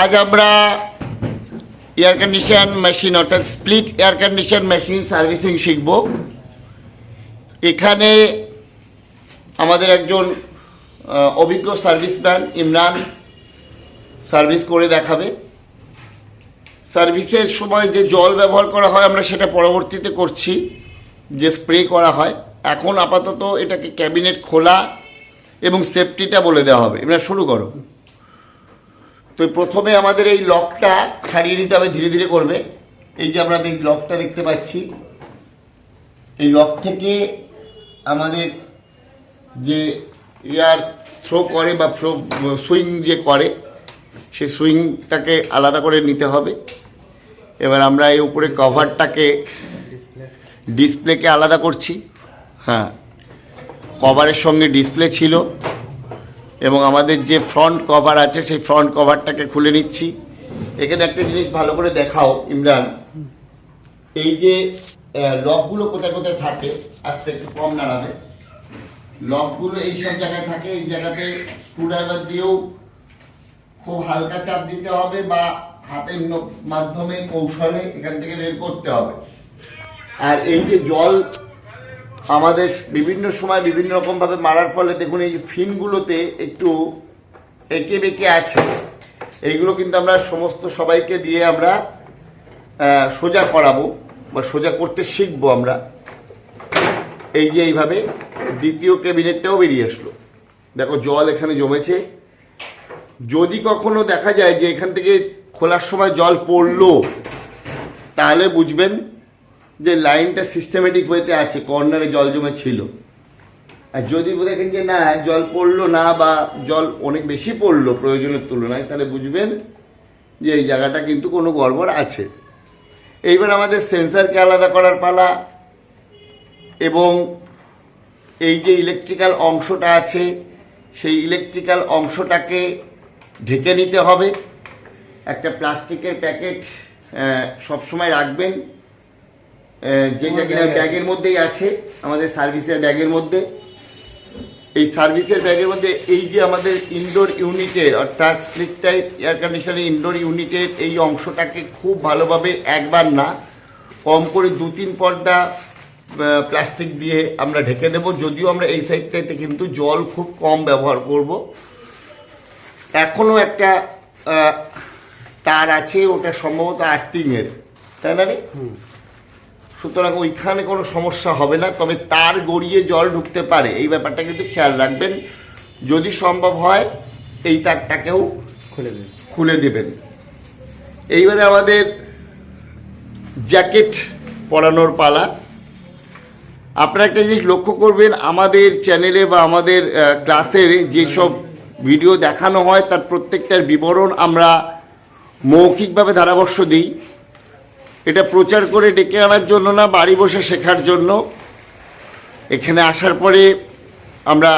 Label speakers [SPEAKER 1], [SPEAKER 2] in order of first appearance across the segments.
[SPEAKER 1] আজ আমরা air condition machine অর্থাৎ split air condition machine servicing শিখব। এখানে আমাদের একজন অভিজ্ঞ সার্ভিসম্যান ইমরান সার্ভিস করে দেখাবে। সার্ভিসের সময় যে জল ব্যবহার করা হয় আমরা সেটা পরবর্তীতে করছি, যে স্প্রে করা হয়। এখন আপাতত এটাকে ক্যাবিনেট খোলা এবং সেফটিটা বলে দেওয়া হবে। এবার শুরু করো। তো প্রথমে আমাদের এই লকটা ছাড়িয়ে নিতে হবে, ধীরে ধীরে করবে। এই যে আমরা এই লকটা দেখতে পাচ্ছি, এই লক থেকে আমাদের যে ইয়ার থ্রো করে বা থ্রো সুইং যে করে, সেই সুইংটাকে আলাদা করে নিতে হবে। এবার আমরা এই উপরে কভারটাকে, ডিসপ্লেকে আলাদা করছি। হ্যাঁ কভারের সঙ্গে ডিসপ্লে ছিল। এবং আমাদের যে ফ্রন্ট কভার আছে, সেই ফ্রন্ট কভারটাকে খুলে নিচ্ছি। এখানে একটা জিনিস ভালো করে দেখাও, ইমরান। এই যে লকগুলো কোথায় কোথায় থাকে, আস্তে একটু কম নাড়াবে লকগুলো এই সব জায়গায় থাকে, এই জায়গাতে স্ক্রুড্রাইভার দিয়েও খুব হালকা চাপ দিতে হবে বা হাতের মাধ্যমে কৌশলে এখান থেকে বের করতে হবে। আর এই যে জল আমাদের বিভিন্ন সময় বিভিন্ন রকম ভাবে মারার ফলে দেখুন, এই ফিনগুলোতে একটু এঁকে বেঁকে আছে, এইগুলো কিন্তু আমরা সমস্ত সবাইকে দিয়ে আমরা সোজা করাবো বা সোজা করতে শিখব আমরা। এই যে এইভাবে দ্বিতীয় ক্যাবিনেটটাও বেরিয়ে আসলো। দেখো, জল এখানে জমেছে। যদি কখনো দেখা যায় যে এখান থেকে খোলার সময় জল পড়ল, তাহলে বুঝবেন যে লাইনটা সিস্টেমেটিক ওয়েতে আছে কর্নারে জল জমে ছিল। আর যদি দেখেন যে না, জল পড়ল না বা জল অনেক বেশি পড়ল প্রয়োজনের তুলনায়, তাহলে বুঝবেন যে এই জায়গাটা কিন্তু কোনো গড়বড় আছে। এইবার আমাদের সেন্সারকে আলাদা করার পালা এবং এই যে ইলেকট্রিক্যাল অংশটা আছে, সেই ইলেকট্রিক্যাল অংশটাকে ঢেকে নিতে হবে। একটা প্লাস্টিকের প্যাকেট সবসময় রাখবেন। যেটা কিনা ব্যাগের মধ্যেই আছে আমাদের সার্ভিসের ব্যাগের মধ্যে। এই সার্ভিসের ব্যাগের মধ্যে এই যে আমাদের ইনডোর ইউনিটের অর্থাৎ স্প্লিট টাইপ এয়ার কন্ডিশনের ইনডোর ইউনিটের এই অংশটাকে খুব ভালোভাবে একবার না কম করে দু তিন পর্দা প্লাস্টিক দিয়ে আমরা ঢেকে দেব। যদিও আমরা এই সাইডটাতে কিন্তু জল খুব কম ব্যবহার করব। এখনও একটা তার আছে ওটা সম্ভবত আর্থিংয়ের তাই না রে? সুতরাং ওইখানে কোনো সমস্যা হবে না তবে তার গড়িয়ে জল ঢুকতে পারে। এই ব্যাপারটা কিন্তু খেয়াল রাখবেন। যদি সম্ভব হয় এই তারটাকেও
[SPEAKER 2] খুলে দিন।
[SPEAKER 1] খুলে দেবেন। এইবারে আমাদের জ্যাকেট পরানোর পালা। আপনারা একটা জিনিস লক্ষ্য করবেন আমাদের চ্যানেলে বা আমাদের ক্লাসের যেসব ভিডিও দেখানো হয় তার প্রত্যেকটার বিবরণ আমরা মৌখিকভাবে ধারাবর্ষ দিই। এটা প্রচার করে ডেকে আনার জন্য না, বাড়ি বসে শেখার জন্য। এখানে আসার পরে আমরা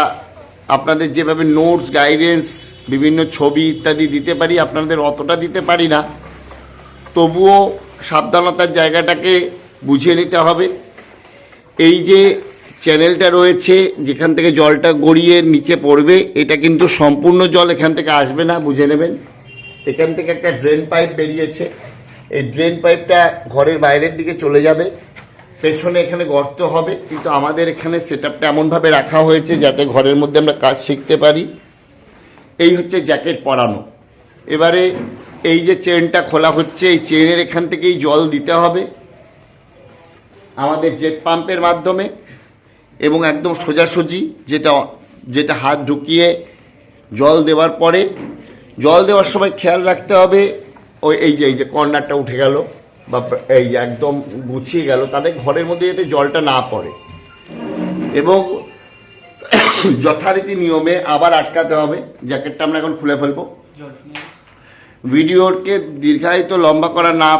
[SPEAKER 1] আপনাদের যেভাবে নোটস গাইডেন্স বিভিন্ন ছবি ইত্যাদি দিতে পারি, আপনাদের অতটা দিতে পারি না। তবুও সাবধানতার জায়গাটাকে বুঝিয়ে নিতে হবে। এই যে চ্যানেলটা রয়েছে, যেখান থেকে জলটা গড়িয়ে নিচে পড়বে, এটা কিন্তু সম্পূর্ণ জল এখান থেকে আসবে না, বুঝে নেবেন। এখান থেকে একটা ড্রেন পাইপ বেরিয়েছে। এই ড্রেন পাইপটা ঘরের বাইরের দিকে চলে যাবে। পেছনে এখানে গর্ত হবে, কিন্তু আমাদের এখানে সেট আপটা এমনভাবে রাখা হয়েছে যাতে ঘরের মধ্যে আমরা কাজ শিখতে পারি। এই হচ্ছে জ্যাকেট পরানো। এবারে এই যে চেনটা খোলা হচ্ছে, এই চেনের এখান থেকেই জল দিতে হবে। আমাদের জেট পাম্পের মাধ্যমে এবং একদম সোজাসুজি যেটা যেটা হাত ঢুকিয়ে জল দেওয়ার পরে, জল দেওয়ার সময় খেয়াল রাখতে হবে ওই, এই যে এই যে কর্নারটা উঠে গেল বা এই একদম গুছিয়ে গেল তাদের ঘরের মধ্যে যাতে জলটা না পড়ে। এবং যথারীতি নিয়মে আবার আটকাতে হবে। জ্যাকেটটা আমরা এখন খুলে ফেলব। ভিডিওকে দীর্ঘায়িত লম্বা করা না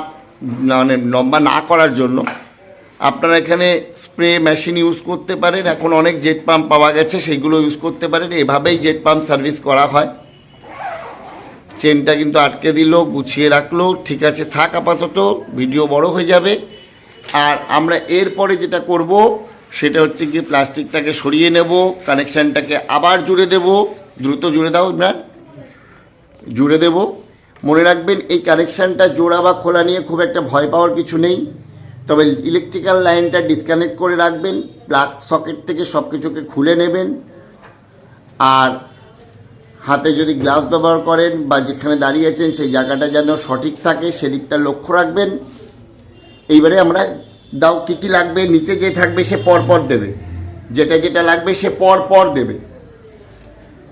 [SPEAKER 1] মানে লম্বা না করার জন্য আপনারা এখানে স্প্রে মেশিন ইউজ করতে পারেন। এখন অনেক জেট পাম্প পাওয়া গেছে সেগুলো ইউজ করতে পারেন। এভাবেই জেট পাম্প সার্ভিস করা হয়। চেনটা কিন্তু আটকে দিল, গুছিয়ে রাখল, ঠিক আছে, থাক আপাতত, ভিডিও বড় হয়ে যাবে। আর আমরা এরপরে যেটা করব, সেটা হচ্ছে কি প্লাস্টিকটাকে সরিয়ে নেব, কানেকশানটাকে আবার জুড়ে দেব, দ্রুত জুড়ে দাও, ইমরান। জুড়ে দেব। মনে রাখবেন, এই কানেকশানটা জোড়া বা খোলা নিয়ে খুব একটা ভয় পাওয়ার কিছু নেই। তবে ইলেকট্রিক্যাল লাইনটা ডিসকানেক্ট করে রাখবেন প্লাগ সকেট থেকে সব কিছুকে খুলে নেবেন। আর হাতে যদি গ্লাভস ব্যবহার করেন বা যেখানে দাঁড়িয়ে আছেন, সেই জায়গাটা যেন সঠিক থাকে, সেদিকটা লক্ষ্য রাখবেন। এইবারে আমরা দাও কী কী লাগবে, নিচে যে থাকবে সে পর পর দেবে। যেটা যেটা লাগবে সে পর পর দেবে।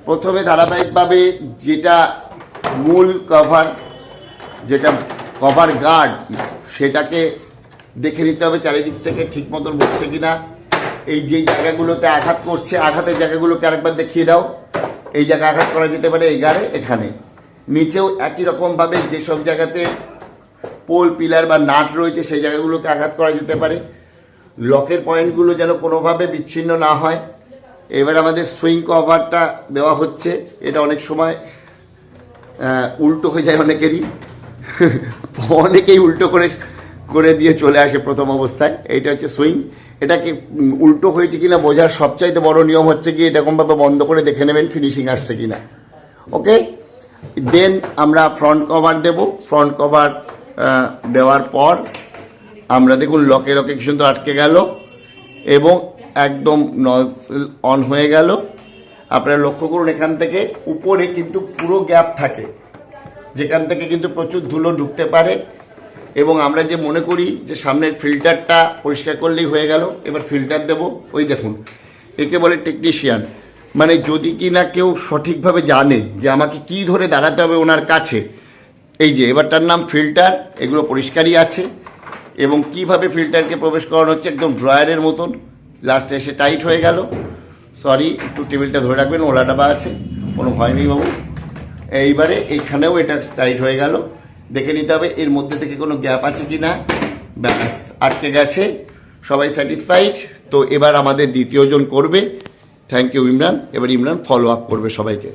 [SPEAKER 1] প্রথমে ধারাবাহিকভাবে যেটা মূল কভার যেটা কভার গার্ড সেটাকে দেখে নিতে হবে চারিদিক থেকে ঠিক মতন বসছে কিনা। এই যে জায়গাগুলোতে আঘাত করছে, আঘাতের জায়গাগুলোকে আরেকবার দেখিয়ে দাও। এই জায়গায় আঘাত করা যেতে পারে, এই গারে এখানে। নিচেও একই রকমভাবে যেসব জায়গাতে পোল পিলার বা নাট রয়েছে, সেই জায়গাগুলোকে আঘাত করা যেতে পারে। লকের পয়েন্টগুলো যেন কোনোভাবে বিচ্ছিন্ন না হয়। এবার আমাদের সুইং কভারটা দেওয়া হচ্ছে। এটা অনেক সময় উল্টো হয়ে যায় অনেকেরই। অনেকেই উল্টো করে করে দিয়ে চলে আসে প্রথম অবস্থায়, এইটা হচ্ছে সুইং। এটাকে উল্টো হয়েছে কিনা বোঝার সবচাইতে বড় নিয়ম হচ্ছে কি এরকমভাবে বন্ধ করে দেখে নেবেন ফিনিশিং আসছে কিনা। ওকে দেন আমরা ফ্রন্ট কভার দেব। ফ্রন্ট কভার দেওয়ার পর আমরা দেখুন লকে লকে কি সুন্দর আটকে গেল এবং একদম নজল অন হয়ে গেল। আপনারা লক্ষ্য করুন এখান থেকে উপরে কিন্তু পুরো গ্যাপ থাকে। যেখান থেকে কিন্তু প্রচুর ধুলো ঢুকতে পারে। এবং আমরা যে মনে করি যে সামনের ফিল্টারটা পরিষ্কার করলেই হয়ে গেল, এবার ফিল্টার দেব। ওই দেখুন, একে বলে টেকনিশিয়ান মানে যদি কি না কেউ সঠিকভাবে জানে যে আমাকে কি ধরে দাঁড়াতে হবে ওনার কাছে, এই যে, এবারটার নাম ফিল্টার, এগুলো পরিষ্কারই আছে, এবং কীভাবে ফিল্টারকে প্রবেশ করানো হচ্ছে একদম ড্রয়ারের মতন। লাস্টে এসে টাইট হয়ে গেল। সরি একটু টেবিলটা ধরে রাখবেন ওলা ডাবা আছে, কোনো ভয় নেই বাবু। এইবারে এইখানেও এটা টাইট হয়ে গেল। দেখে নিতে হবে, এর মধ্যে থেকে কোনো গ্যাপ আছে কি না ব্যাস, আটকে গেছে। সবাই স্যাটিসফাইড তো এবার আমাদের দ্বিতীয়জন করবে। থ্যাংক ইউ ইমরান এবার ইমরান ফলো আপ করবে সবাইকে।